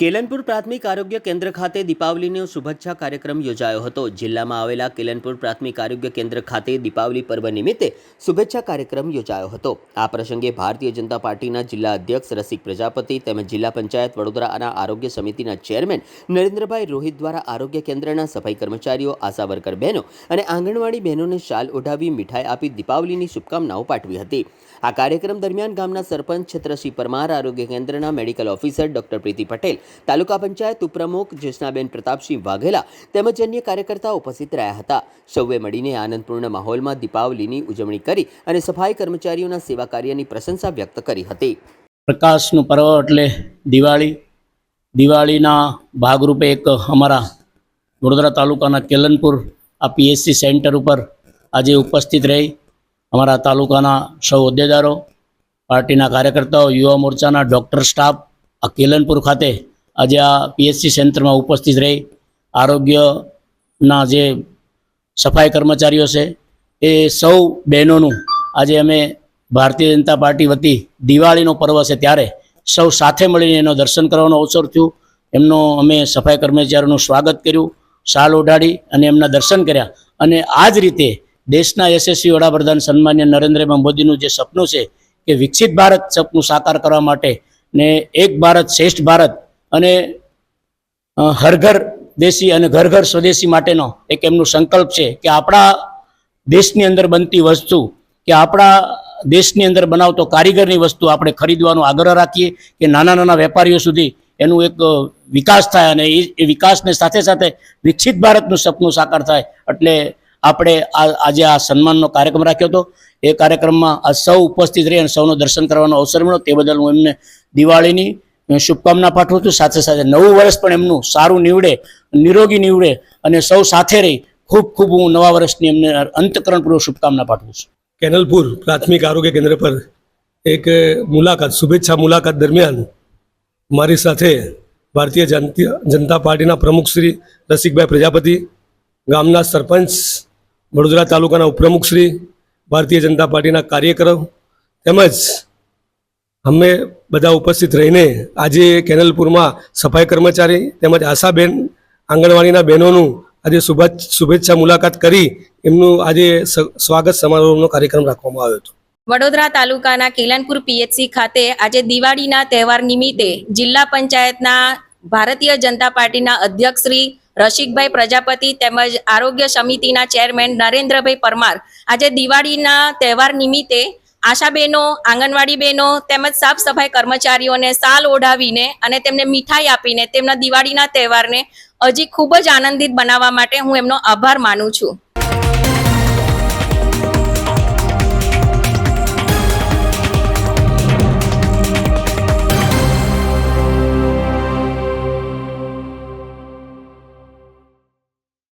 કેલનપુર પ્રાથમિક આરોગ્ય કેન્દ્ર ખાતે દીપાવલીનો શુભેચ્છા કાર્યક્રમ યોજાયો હતો. જિલ્લામાં આવેલા કેલનપુર પ્રાથમિક આરોગ્ય કેન્દ્ર ખાતે દીપાવલી પર્વ નિમિત્તે શુભેચ્છા કાર્યક્રમ યોજાયો હતો. આ પ્રસંગે ભારતીય જનતા પાર્ટીના જિલ્લા અધ્યક્ષ, રસિક પ્રજાપતિ તેમજ જિલ્લા પંચાયત વડોદરાના આરોગ્ય સમિતિના ચેરમેન નરેન્દ્રભાઈ રોહિત દ્વારા આરોગ્ય કેન્દ્રના સફાઈ કર્મચારીઓ, આશા વર્કર બહેનો અને આંગણવાડી બહેનોને શાલ ઓઢાવી મીઠાઈ આપી દીપાવલીની શુભકામનાઓ પાઠવી હતી. આ કાર્યક્રમ દરમિયાન ગામના સરપંચ છત્રસિંહ પરમાર, આરોગ્ય કેન્દ્રના medical officer doctor Priti Patel taluka panchayat ઉપપ્રમુખ જ્યોત્સનાબેન પ્રતાપસિંહ વાઘેલા તેમજ અન્ય કાર્યકર્તાઓ ઉપસ્થિત રહ્યા હતા. સૌએ મળીને આનંદપૂર્ણ માહોલમાં દીપાવલીની ઉજવણી કરી અને સફાઈ કર્મચારીઓના સેવા કાર્યની પ્રશંસા વ્યક્ત કરી હતી. પ્રકાશનું પર્વ એટલે દિવાળી. દિવાળીના ભાગરૂપે એક અમારા વડોદરા તાલુકાના કેલનપુર આ પીએચસી સેન્ટર ઉપર આજે ઉપસ્થિત રહી અમારા તાલુકાના સૌ હોદ્દેદારો, પાર્ટીના કાર્યકર્તાઓ, યુવા મોરચાના ડૉક્ટર સ્ટાફ, આ કેલનપુર ખાતે આજે આ પીએચસી સેન્ટરમાં ઉપસ્થિત રહી આરોગ્યના જે સફાઈ કર્મચારીઓ છે, એ સૌ બહેનોનું આજે અમે ભારતીય જનતા પાર્ટી વતી દિવાળીનો પર્વ છે ત્યારે સૌ સાથે મળીને એનો દર્શન કરવાનો અવસર થયું. એમનો અમે સફાઈ કર્મચારીઓનું સ્વાગત કર્યું શાલ ઓઢાડી અને એમના દર્શન કર્યા. અને આ જ રીતે દેશના યશસ્વી વડાપ્રધાન સન્માન્ય નરેન્દ્રભાઈ મોદીનું જે સપનું છે કે વિકસિત ભારત સપનું સાકાર કરવા માટે ને એક ભારત શ્રેષ્ઠ ભારત અને હર ઘર દેશી અને ઘર ઘર સ્વદેશી માટેનો એક એમનું સંકલ્પ છે કે આપણા દેશની અંદર બનતી વસ્તુ, કે આપણા દેશની અંદર બનાવતો કારીગરની વસ્તુ આપણે ખરીદવાનો આગ્રહ રાખીએ કે નાના નાના વેપારીઓ સુધી એનું એક વિકાસ થાય અને એ એ વિકાસને સાથે સાથે વિકસિત ભારતનું સપનું સાકાર થાય. એટલે આપણે આ, આજે આ સન્માનનો કાર્યક્રમ રાખ્યો હતો. એ કાર્યક્રમમાં આ સૌ ઉપસ્થિત રહી અને સૌનો દર્શન કરવાનો અવસર મળ્યો. તે બદલ હું એમને દિવાળીની શુભકામના પાઠવું છું. સાથે સાથે નવું વર્ષ પણ એમનું સારું નીવડે, નિરોગી નીવડે અને સૌ સાથે રહી ખૂબ ખૂબ હું નવા વર્ષની એમને અંતકરણપૂર્વક શુભકામના પાઠવું છું. કેનલપુર પ્રાથમિક આરોગ્ય કેન્દ્ર પર એક મુલાકાત, શુભેચ્છા મુલાકાત દરમિયાન મારી સાથે ભારતીય જનતા પાર્ટીના પ્રમુખ શ્રી રસિકભાઈ પ્રજાપતિ, ગામના સરપંચ વડોદરા તાલુકાના ઉપપ્રમુખ શ્રી ભારતીય જનતા પાર્ટીના કાર્યકરો તેમજ અમે બધા ઉપસ્થિત રહીને આજે કેનલપુરમાં સફાઈ કર્મચારી તેમજ આશાબેન આંગણવાડીના બહેનોનું આજે શુભેચ્છા મુલાકાત કરી એમનું આજે સ્વાગત સમારોહનો કાર્યક્રમ રાખવામાં આવ્યો હતો. વડોદરા તાલુકાના કેલનપુર પીએચસી ખાતે આજે દિવાળીના તહેવાર નિમિત્તે જિલ્લા પંચાયતના ભારતીય જનતા પાર્ટીના અધ્યક્ષ શ્રી રસિકભાઈ પ્રજાપતિ તેમજ આરોગ્ય સમિતિના ચેરમેન નરેન્દ્રભાઈ પરમાર આજે દિવાળીના તહેવાર નિમિત્તે આશાબહેનો આંગણવાડી બહેનો તેમજ સાફ સફાઈ કર્મચારીઓને સાલ ઓઢાવીને અને તેમને મીઠાઈ આપીને તેમના દિવાળીના તહેવારને હજી ખૂબ જ આનંદિત બનાવવા માટે હું એમનો આભાર માનું છું.